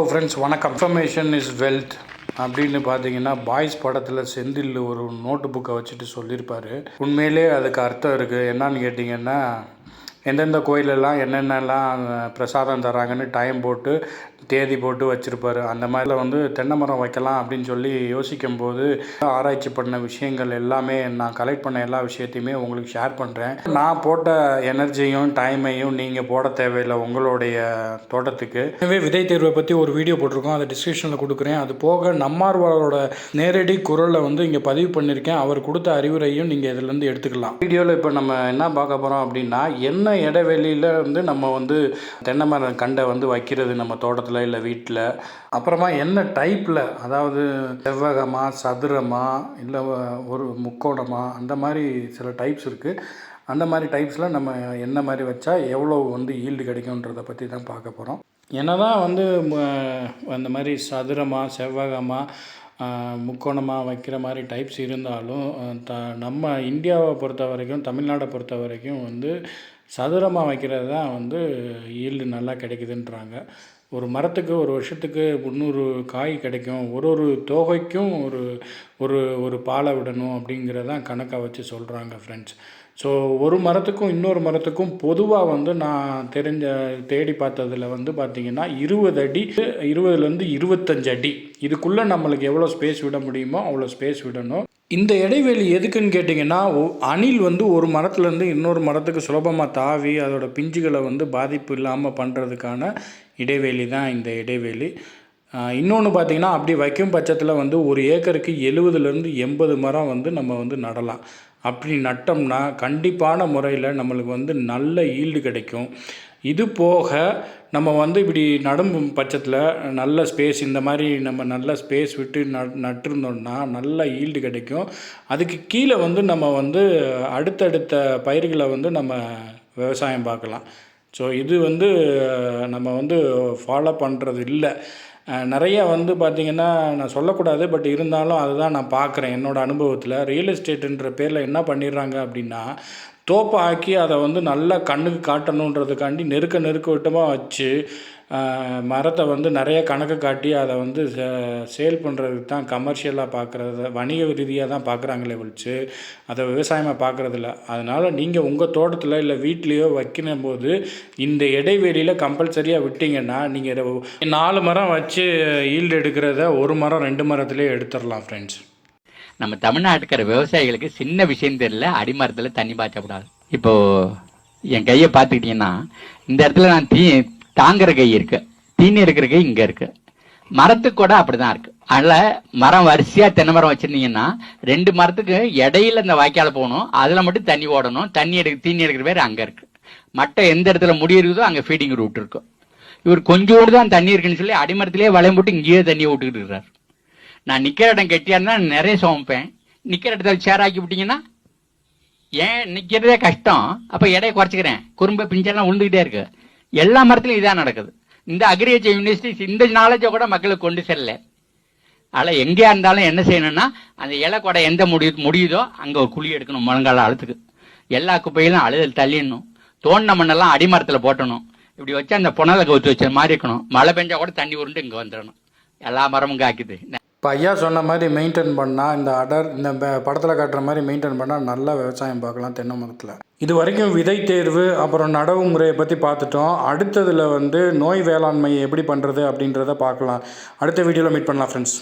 Friends வணக்கம் confirmation is wealth அப்படின்னு பார்த்தீங்கன்னா பாய்ஸ் படத்தில் செந்தில் ஒரு நோட்டு புக்கை வச்சுட்டு சொல்லியிருப்பார் உண்மையிலே அதுக்கு அர்த்தம் இருக்குது என்னன்னு கேட்டிங்கன்னா எந்தெந்த கோயிலெல்லாம் என்னென்னலாம் பிரசாதம் தராங்கன்னு டைம் போட்டு தேதி போட்டு வச்சுருப்பாரு. அந்த மாதிரில வந்து தென்னை மரம் வைக்கலாம் அப்படின்னு சொல்லி யோசிக்கும் போது ஆராய்ச்சி பண்ண விஷயங்கள் எல்லாமே நான் கலெக்ட் பண்ண எல்லா விஷயத்தையுமே உங்களுக்கு ஷேர் பண்ணுறேன் நான் போட்ட எனர்ஜியும் டைமையும் நீங்கள் போட தேவையில்லை உங்களுடைய தோட்டத்துக்கு. எனவே விதை தேர்வை பற்றி ஒரு வீடியோ போட்டிருக்கோம். அதை டிஸ்கிரிப்ஷனில் கொடுக்குறேன். அது போக நம்மார்வாரோட நேரடி குரலை வந்து இங்கே பதிவு பண்ணியிருக்கேன். அவர் கொடுத்த அறிவுரையும் நீங்கள் இதிலேருந்து எடுத்துக்கலாம். வீடியோவில் இப்போ நம்ம என்ன பார்க்க போகிறோம் அப்படின்னா என்ன இடைவெளியில் வந்து நம்ம வந்து தென்னை மரம் கண்டை வந்து வைக்கிறது நம்ம தோட்டத்தில் இல்லை வீட்டில் அப்புறமா என்ன டைப்பில் அதாவது செவ்வகமா சதுரமா இல்லை ஒரு முக்கோணமா அந்த மாதிரி சில டைப்ஸ் இருக்குது அந்த மாதிரி டைப்ஸில் நம்ம என்ன மாதிரி வச்சா எவ்வளோ வந்து ஈல்டு கிடைக்குன்றதை பற்றி தான் பார்க்க போகிறோம் என்ன தான் வந்து ம- அந்த மாதிரி சதுரமாக செவ்வகமாக முக்கோணமாக வைக்கிற மாதிரி டைப்ஸ் இருந்தாலும் த நம்ம இந்தியாவை பொறுத்த வரைக்கும் தமிழ்நாடை பொறுத்த வரைக்கும் வந்து சதுரமாக வைக்கிறது தான் வந்து ஈல்டு நல்லா கிடைக்குதுன்றாங்க. ஒரு மரத்துக்கு ஒரு வருஷத்துக்கு முந்நூறு காய் கிடைக்கும். ஒரு ஒரு தோகைக்கும் ஒரு ஒரு ஒரு பாலை விடணும் அப்படிங்கிறதான் கணக்காக வச்சு சொல்கிறாங்க ஃப்ரெண்ட்ஸ் ஸோ ஒரு மரத்துக்கும் இன்னொரு மரத்துக்கும் பொதுவாக வந்து நான் தெரிஞ்ச தேடி பார்த்ததில் வந்து பார்த்திங்கன்னா இருபது அடி இருபதுலேருந்து இருபத்தஞ்சு அடி. இதுக்குள்ளே நம்மளுக்கு எவ்வளோ ஸ்பேஸ் விட முடியுமோ அவ்வளோ ஸ்பேஸ் விடணும். இந்த இடைவெளி எதுக்குன்னு கேட்டிங்கன்னா அணில் வந்து ஒரு மரத்துலேருந்து இன்னொரு மரத்துக்கு சுலபமாக தாவி அதோட பிஞ்சுகளை வந்து பாதிப்பு இல்லாமல் பண்ணுறதுக்கான இடைவெளி தான் இந்த இடைவெளி. இன்னொன்று பார்த்திங்கன்னா அப்படி வைக்கும் பட்சத்தில் வந்து ஒரு ஏக்கருக்கு எழுபதுலேருந்து எண்பது மரம் வந்து நம்ம வந்து நடலாம். அப்படி நட்டோம்னா கண்டிப்பான முறையில் நம்மளுக்கு வந்து நல்ல ஈல்டு கிடைக்கும். இது போக நம்ம வந்து இப்படி நடும் பட்சத்தில் நல்ல ஸ்பேஸ் இந்த மாதிரி நம்ம நல்ல ஸ்பேஸ் விட்டு நட் நட்டிருந்தோம்னா நல்ல ஈல்டு கிடைக்கும். அதுக்கு கீழே வந்து நம்ம வந்து அடுத்தடுத்த பயிர்களை வந்து நம்ம விவசாயம் பார்க்கலாம். ஸோ இது வந்து நம்ம வந்து ஃபாலோ பண்ணுறது இல்லை. நிறைய வந்து பார்த்திங்கன்னா நான் சொல்லக்கூடாது பட் இருந்தாலும் அதுதான் நான் பார்க்குறேன் என்னோடய அனுபவத்தில். ரியல் எஸ்டேட்டுன்ற பேரில் என்ன பண்ணிடுறாங்க அப்படின்னா தோப்பை ஆக்கி அதை வந்து நல்லா கண்ணுக்கு காட்டணுன்றதுக்காண்டி நெருக்க நெருக்க விட்டமாக வச்சு மரத்தை வந்து நிறைய கணக்கு காட்டி அதை வந்து சேல் பண்ணுறதுக்கு தான் கமர்ஷியலாக பார்க்குறத வணிக ரீதியாக தான் பார்க்குறாங்களே ஒழிச்சு அதை விவசாயமாக பார்க்குறதில்ல அதனால் நீங்கள் உங்கள் தோட்டத்தில் இல்லை வீட்லேயோ வைக்கணும் போது இந்த இடைவெளியில் கம்பல்சரியாக விட்டிங்கன்னா நீங்கள் நாலு மரம் வச்சு ஈல்டு எடுக்கிறத ஒரு மரம் ரெண்டு மரத்துலேயே எடுத்துடலாம் ஃப்ரெண்ட்ஸ் நம்ம தமிழ்நாட்டுக்கிற விவசாயிகளுக்கு சின்ன விஷயம் தெரியல அடிமரத்தில் தண்ணி பாய்ச்சக்கூடாது. இப்போ என் கையை பார்த்துக்கிட்டீங்கன்னா இந்த இடத்துல நான் தீ தாங்குற கை இருக்கு. தீனி இருக்கிற கை இங்கே இருக்கு. மரத்துக்கு கூட அப்படிதான் இருக்கு. அதனால மரம் வரிசையா தென்னை மரம் வச்சிருந்தீங்கன்னா ரெண்டு மரத்துக்கு இடையில இந்த வாய்க்கால போகணும். அதுல மட்டும் தண்ணி ஓடணும். தண்ணி எடுக்க தீனி எடுக்கிற பேர் அங்க இருக்கு. மட்டை எந்த இடத்துல முடி இருக்குதோ அங்க ஃபீடிங் ரூட் இருக்கும் இவர் கொஞ்சோடு தான் தண்ணி இருக்குன்னு சொல்லி அடிமரத்திலேயே வளையம் போட்டு இங்கேயே தண்ணியை விட்டுக்கிட்டு இருக்கிறார். நான் நிக்கிற இடம் கெட்டியா இருந்தா நிறைய சுமப்பேன். நிக்கிற இடத்துல சேராக்கி விட்டீங்கன்னா ஏன் நிக்கிறதே கஷ்டம். அப்ப எடையை குறைச்சிக்கிறேன். குறும்ப பிஞ்செல்லாம் உழுந்துகிட்டே இருக்கு. எல்லா மரத்துலயும் இதான் நடக்குது. இந்த அக்ரிகல்ச்சர் யூனிவர்சிட்டிஸ் இந்த நாலேஜை கூட மக்களுக்கு கொண்டு செல்ல அதில் எங்கேயா இருந்தாலும் என்ன செய்யணும்னா அந்த இலை கொடை எந்த முடியு முடியுதோ அங்கே ஒரு குழி எடுக்கணும் முழங்கால அழுத்துக்கு. எல்லா குப்பையிலும் அழுதல் தள்ளிடணும். தோண்டின மண்ணெல்லாம் அடிமரத்தில் போட்டணும். இப்படி வச்சு அந்த புனலை கவுத்து வச்ச மாதிரி இருக்கணும். மழை பெஞ்சா கூட தண்ணி உருண்டு இங்கே வந்துடணும். எல்லா மரமும் காக்குது இப்போ ஐயா சொன்ன மாதிரி மெயின்டைன் பண்ணால் இந்த அடர் இந்த படத்தில் காட்டுற மாதிரி மெயின்டைன் பண்ணால் நல்லா விவசாயம் பார்க்கலாம் தென்னை மரத்தில். இது வரைக்கும் விதை தேர்வு அப்புறம் நடவு முறையை பற்றி பார்த்துட்டோம். அடுத்ததில் வந்து நோய் வேளாண்மையை எப்படி பண்ணுறது அப்படின்றத பார்க்கலாம். அடுத்த வீடியோவில் மீட் பண்ணலாம் ஃப்ரெண்ட்ஸ்